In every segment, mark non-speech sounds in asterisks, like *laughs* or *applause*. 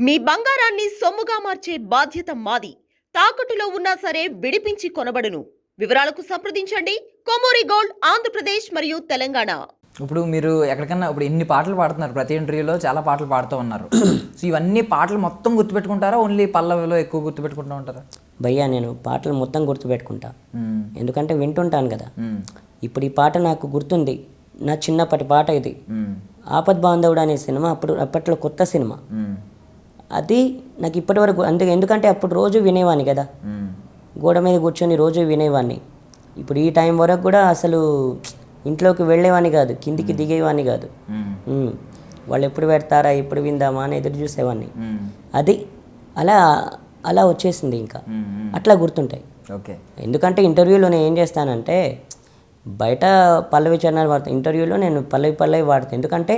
మీ బంగారాన్ని సొమ్ముగా మార్చే బాధ్యత మాది. తాకట్టులో ఉన్నా సరే విడిపించి కొనబడును. వివరాలకు సంప్రదించండి. కొమూరి గోల్డ్ ఆంధ్రప్రదేశ్ మరియు తెలంగాణ. ఇప్పుడు మీరు ఎక్కడికన్నా ఇప్పుడు ఎన్ని పాటలు పాడుతున్నారు? ప్రతి ఇంటర్వ్యూలో చాలా పాటలు పాడుతూ ఉన్నారు. *clears throat* సో ఇవన్నీ పాటలు మొత్తం గుర్తుపెట్టుకుంటారా? ఓన్లీ పల్లవిలో ఎక్కువ గుర్తుపెట్టుకుంటూ ఉంటారా? భయ్యా నేను పాటలు మొత్తం గుర్తుపెట్టుకుంటా. ఎందుకంటే వింటుంటాను కదా. ఇప్పుడు ఈ పాట నాకు గుర్తుంది. నా చిన్నప్పటి పాట ఇది. ఆపద్ బాంధవుడు అనే సినిమా అప్పుడు అప్పట్లో కొత్త సినిమా. అది నాకు ఇప్పటివరకు అందుకే ఎందుకంటే అప్పుడు రోజు వినేవాడిని కదా. గోడ మీద కూర్చొని రోజు వినేవాడిని ఇప్పుడు ఈ టైం వరకు కూడా అసలు ఇంట్లోకి వెళ్ళేవాడిని కాదు కిందికి దిగేవాడిని కాదు. వాళ్ళు ఎప్పుడు పెడతారా ఎప్పుడు విందామా అని ఎదురు చూసేవాడిని. అది అలా అలా వచ్చేసింది ఇంకా. అట్లా గుర్తుంటాయి. ఓకే. ఎందుకంటే ఇంటర్వ్యూలో నేను ఏం చేస్తానంటే బయట పల్లవి చరణాలు వాడతాను ఇంటర్వ్యూలో నేను పల్లవి పల్లవి వాడతాను ఎందుకంటే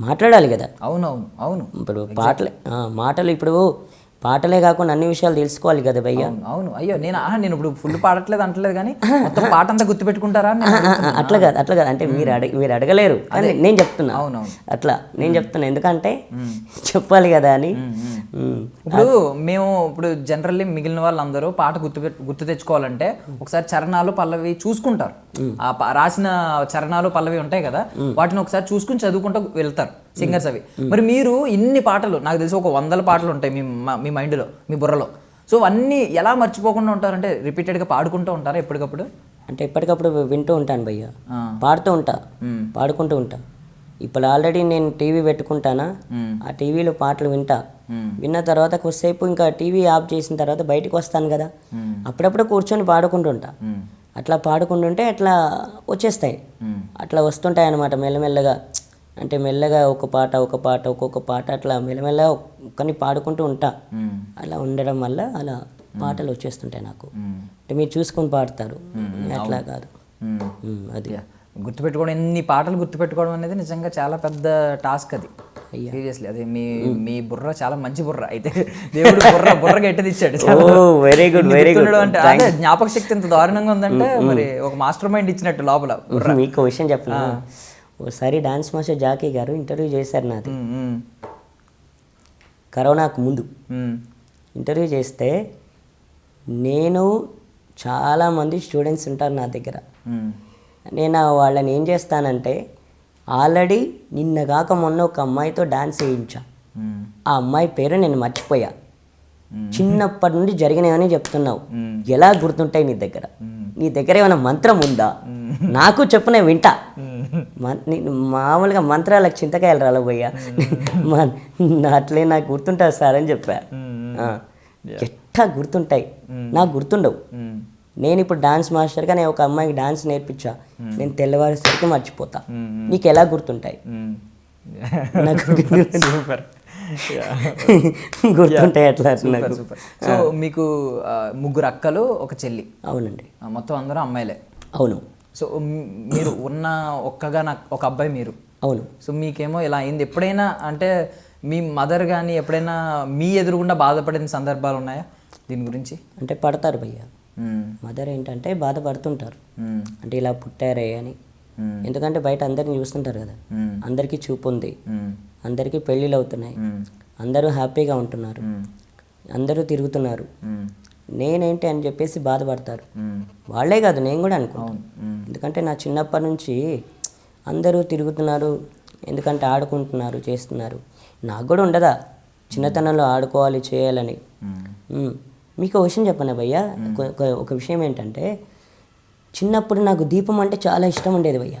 మాట్లాడాలి కదా. అవునవును అవును. ఇప్పుడు పాటలే మాటలు ఇప్పుడు పాటలే కాకుండా అన్ని విషయాలు తెలుసుకోవాలి కదా భయ్య. అవును అవును. అయ్యో నేను నేను ఇప్పుడు ఫుల్ పాడట్లేదు అంటలేదు కానీ మొత్తం *laughs* పాట అంతా గుర్తుపెట్టుకుంటారా అట్లా కాదు అట్లా కాదు. అంటే మీరు అడగ మీరు అడగలేరు. నేను చెప్తున్నా. అవునవును. అట్లా నేను చెప్తున్నా. ఎందుకంటే చెప్పాలి కదా అని. ఇప్పుడు మేము ఇప్పుడు జనరల్లీ మిగిలిన వాళ్ళందరూ పాట గుర్తు గుర్తు తెచ్చుకోవాలంటే ఒకసారి చరణాలు పల్లవి చూసుకుంటారు. ఆ రాసిన చరణాలు పల్లవి ఉంటాయి కదా వాటిని ఒకసారి చూసుకుని చదువుకుంటూ వెళ్తారు సింగర్స్ అవి. మరి మీరు ఇన్ని పాటలు నాకు తెలిసి ఒక వందల పాటలు ఉంటాయి మీ మ- మైండ్లో మీ బుర్రలో. సో అన్నీ ఎలా మర్చిపోకుండా ఉంటారంటే రిపీటెడ్గా పాడుకుంటూ ఉంటారా ఎప్పటికప్పుడు? అంటే ఎప్పటికప్పుడు వింటూ ఉంటాను భయ్య. పాడుతూ ఉంటా. పాడుకుంటూ ఉంటా. ఇప్పుడు ఆల్రెడీ నేను టీవీ పెట్టుకుంటానా? ఆ టీవీలో పాటలు వింటా. విన్న తర్వాత కొద్దిసేపు ఇంకా టీవీ ఆఫ్ చేసిన తర్వాత బయటకు వస్తాను కదా. అప్పుడప్పుడు కూర్చొని పాడుకుంటుంటా. అట్లా పాడుకుంటుంటే అట్లా వచ్చేస్తాయి. అట్లా వస్తుంటాయి అన్నమాట మెల్లమెల్లగా. అంటే మెల్లగా ఒక పాట ఒక పాట ఒక్కొక్క పాట అట్లా మెల్లమెల్లగా కొన్ని పాడుకుంటూ ఉంటా. అలా ఉండడం వల్ల అలా పాటలు వచ్చేస్తుంటాయి నాకు. అంటే మీరు చూసుకొని పాడతారు. అట్లా కాదు. అది. గుర్తుపెట్టుకోవడం ఎన్ని పాటలు గుర్తుపెట్టుకోవడం అనేది నిజంగా చాలా పెద్ద టాస్క్ అది. సీరియస్లీ అది మీ మీ బుర్ర చాలా మంచి బుర్ర. అయితే దేవుడు బుర్ర బుర్ర గట్టిది ఇచ్చాడు వెరీ గుడ్ వెరీ గుడ్ అంటే అదే జ్ఞాపక శక్తి ఇంత దారుణంగా ఉందంటే మరి ఒక మాస్టర్ మైండ్ ఇచ్చినట్టు లోపల మీకు విషయం చెప్పనా? ఓసారి డాన్స్ మాస్టర్ జాకీ గారు ఇంటర్వ్యూ చేశారు నాది. కరోనాకు ముందు. ఇంటర్వ్యూ చేస్తే నేను చాలామంది స్టూడెంట్స్ ఉంటారు నా దగ్గర. నేను వాళ్ళని ఏం చేస్తానంటే ఆల్రెడీ నిన్న కాక మొన్న ఒక అమ్మాయితో డాన్స్ వేయించా. ఆ అమ్మాయి పేరు నేను మర్చిపోయా. చిన్నప్పటి నుండి జరిగినాయని చెప్తున్నావు. ఎలా గుర్తుంటాయి నీ దగ్గర? నీ దగ్గర ఏమైనా మంత్రం ఉందా? నాకు చెప్పు నేను వింటా నీ- మామూలుగా మంత్రాలకు చింతకాయలు రాలబోయ్యా అట్లే నాకు గుర్తుంటుంది సార్ అని చెప్పా. ఎట్టా గుర్తుంటాయి. నాకు గుర్తుండవు. నేను ఇప్పుడు డాన్స్ మాస్టర్గా నేను ఒక అమ్మాయికి డాన్స్ నేర్పించా. నేను తెల్లవారేసరికి మర్చిపోతా. నీకు ఎలా గుర్తుంటాయి. నాకు సూపర్. గుర్తుంటాయి అట్లా నాకు. సో మీకు ముగ్గురు అక్కలు ఒక చెల్లి. అవునండి. మొత్తం అందరూ అమ్మాయిలే. అవును. సో మీరు ఉన్న ఒక్కగా నాకు ఒక అబ్బాయి మీరు. అవును. సో మీకేమో ఇలా అయింది. ఎప్పుడైనా అంటే మీ మదర్ కానీ ఎప్పుడైనా మీ ఎదురుగుండా బాధపడిన సందర్భాలు ఉన్నాయా దీని గురించి? అంటే పడతారు భయ్య. మదర్ ఏంటంటే బాధపడుతుంటారు మ్మ్. అంటే ఇలా పుట్టారే అని మ్మ్. ఎందుకంటే బయట అందరిని చూస్తుంటారు కదా. అందరికీ చూపు ఉంది. అందరికీ పెళ్ళిళ్ళు అవుతున్నాయి. అందరూ హ్యాపీగా ఉంటున్నారు. అందరూ తిరుగుతున్నారు. నేనేంటి అని చెప్పేసి బాధపడతారు. వాళ్ళే కాదు నేను కూడా అనుకుంటాను. ఎందుకంటే నా చిన్నప్పటి నుంచి అందరూ తిరుగుతున్నారు ఎందుకంటే ఆడుకుంటున్నారు చేస్తున్నారు నాకు కూడా ఉండదా చిన్నతనంలో ఆడుకోవాలి చేయాలని. మీకు ఒక విషయం చెప్పనా భయ్యా? ఒక- విషయం ఏంటంటే చిన్నప్పుడు నాకు దీపం అంటే చాలా ఇష్టం ఉండేది భయ్యా.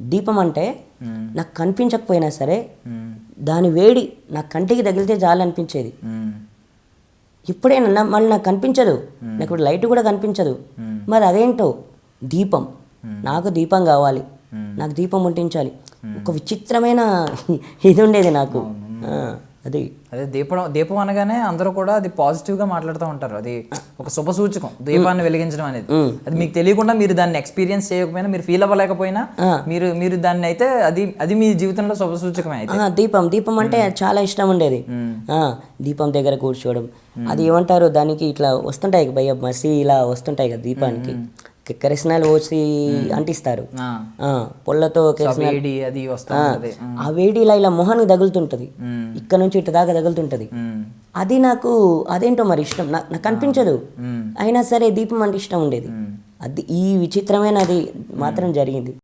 దీపం అంటే. నాకు కనిపించకపోయినా సరే. దాని వేడి నా కంటికి తగిలితే చాలు అనిపించేది. మ్మ్. ఇప్పుడేనా నా- మళ్ళీ నాకు కనిపించదు. నాకు ఇప్పుడు లైట్ కూడా కనిపించదు. మరి అదేంటో? దీపం. నాకు దీపం కావాలి. నాకు దీపం ముట్టించాలి. ఒక విచిత్రమైన *laughs* ఇది ఉండేది నాకు. అది అదే దీపం దీపం అనగానే అందరూ కూడా అది పాజిటివ్గా మాట్లాడుతూ ఉంటారు. అది ఒక శుభ సూచకం. దీపాన్ని వెలిగించడం అనేది. అది మీకు తెలియకుండా మీరు దాన్ని ఎక్స్పీరియన్స్ చేయకపోయినా మీరు ఫీల్ అవ్వలేకపోయినా మీరు మీరు దాన్ని అయితే అది అది మీ జీవితంలో శుభ సూచకమే అయితే. దీపం దీపం అంటే చాలా ఇష్టం ఉండేది. ఆ, దీపం దగ్గర కూర్చోవడం. అది ఏమంటారు? దానికి ఇట్లా వస్తుంటాయి భయ్య మసి ఇలా వస్తుంటాయి కదా దీపానికి. కెరసనాలు పోసి అంటిస్తారు. పొల్లతో ఆ, ఉంటది. ఆ వేడి ఇలా మొహానికి తగులుతుంటది. ఇక్కడ నుంచి ఇటు దాకా తగులుతుంటది. అది నాకు అదేంటో మరి ఇష్టం. నాకు అనిపించదు. అయినా సరే దీపం అంటే ఇష్టం ఉండేది. అది ఈ విచిత్రమైనది మాత్రం జరిగింది.